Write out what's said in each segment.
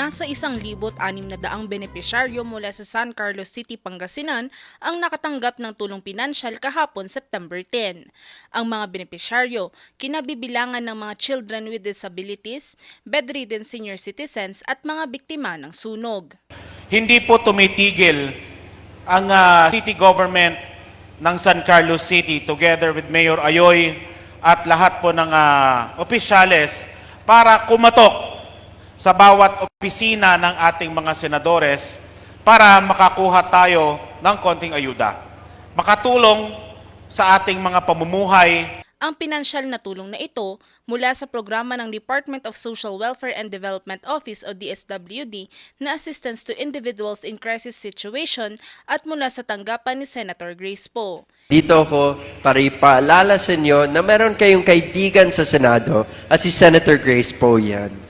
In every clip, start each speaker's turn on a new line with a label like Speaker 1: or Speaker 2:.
Speaker 1: Nasa isang libot anim na daang benepisyaryo mula sa San Carlos City, Pangasinan ang nakatanggap ng tulong pinansyal kahapon September 10. Ang mga benepisyaryo, kinabibilangan ng mga children with disabilities, bedridden senior citizens at mga biktima ng sunog.
Speaker 2: Hindi po tumitigil ang ah, city government ng San Carlos City together with Mayor Ayoy at lahat po ng ah, opisyales para kumatok sa bawat opisina ng ating mga senadores para makakuha tayo ng konting ayuda. Makatulong sa ating mga pamumuhay
Speaker 1: Ang pinansyal na tulong na ito mula sa programa ng Department of Social Welfare and Development Office o DSWD na Assistance to Individuals in Crisis Situation at mula sa tanggapan ni Senator Grace Poe.
Speaker 3: Dito ako para ipaalala sa inyo na meron kayong kaibigan sa Senado at si Senator Grace Poe yan.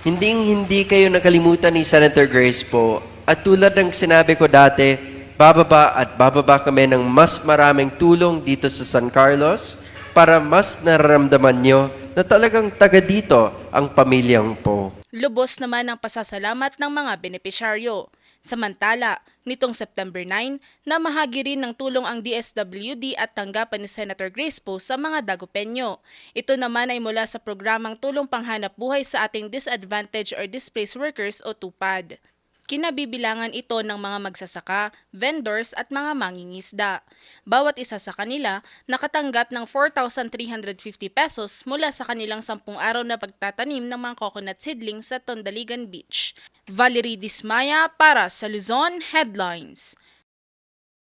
Speaker 3: Hindi hindi kayo nakalimutan ni Senator Grace Poe at tulad ng sinabi ko dati, bababa at bababa kami ng mas maraming tulong dito sa San Carlos para mas nararamdaman nyo na talagang taga dito ang pamilyang Poe.
Speaker 1: Lubos naman ang pasasalamat ng mga benepisyaryo. Samantala, nitong September 9, namahagi rin ng tulong ang DSWD at tanggapan ni Senator Grace Poe sa mga Dagupenyo. Ito naman ay mula sa programang Tulong Panghanap Buhay sa ating Disadvantaged or Displaced Workers o TUPAD. Kinabibilangan ito ng mga magsasaka, vendors at mga mangingisda. Bawat isa sa kanila nakatanggap ng 4,350 pesos mula sa kanilang 10 araw na pagtatanim ng mga coconut seedlings sa Tondaligan Beach. Valerie Dismaya para sa Luzon Headlines.